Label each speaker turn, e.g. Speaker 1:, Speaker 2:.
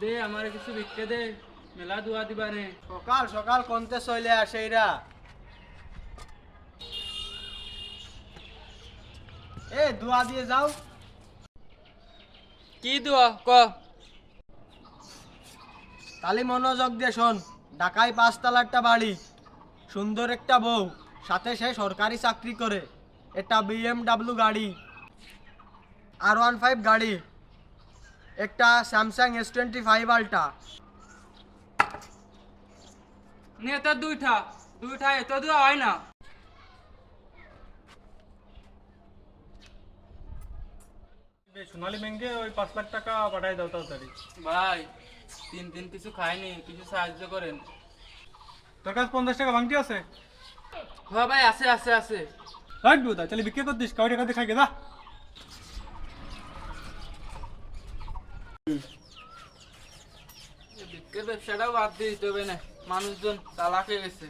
Speaker 1: দে আমার কিছু বিক্রে দে। মেলা দুয়া দিবারে
Speaker 2: সকাল সকাল কোনতে চলে আসে এরা। এ দোয়া দিয়ে যাও।
Speaker 1: কি দুয়া? ক।
Speaker 2: তালি মনোযোগ দিয়ে শোন ঢাকায় পাঁচতলা একটা বাড়ি সুন্দর একটা বউ সাথে সে সরকারি চাকরি করে। একটা বিএমডাব্লিউ গাড়ি আর ওয়ান ফাইভ গাড়ি একটা স্যামসাং এস টোয়েন্টি ফাইভ আলটা
Speaker 1: নে তো দুইটা দুইটা এত দুয়া হয় না।
Speaker 3: সোনালী ব্যাংকে ওই পাঁচ লাখ টাকা পাঠাই দাও তাড়াতাড়ি।
Speaker 1: ভাই তিন দিন কিছু খাইনি কিছু সাহায্য করেন।
Speaker 3: তোর কাছে পঞ্চাশ টাকা ভাঙটি আছে?
Speaker 1: হ্যাঁ ভাই আছে আছে আছে।
Speaker 3: রাখব তা তাহলে বিক্রি করতিস কাউরি কাছে খাইকে দা
Speaker 1: বিক্রের ব্যবসাটাও বাদ দিয়ে দিতে হবে না মানুষজন হয়ে গেছে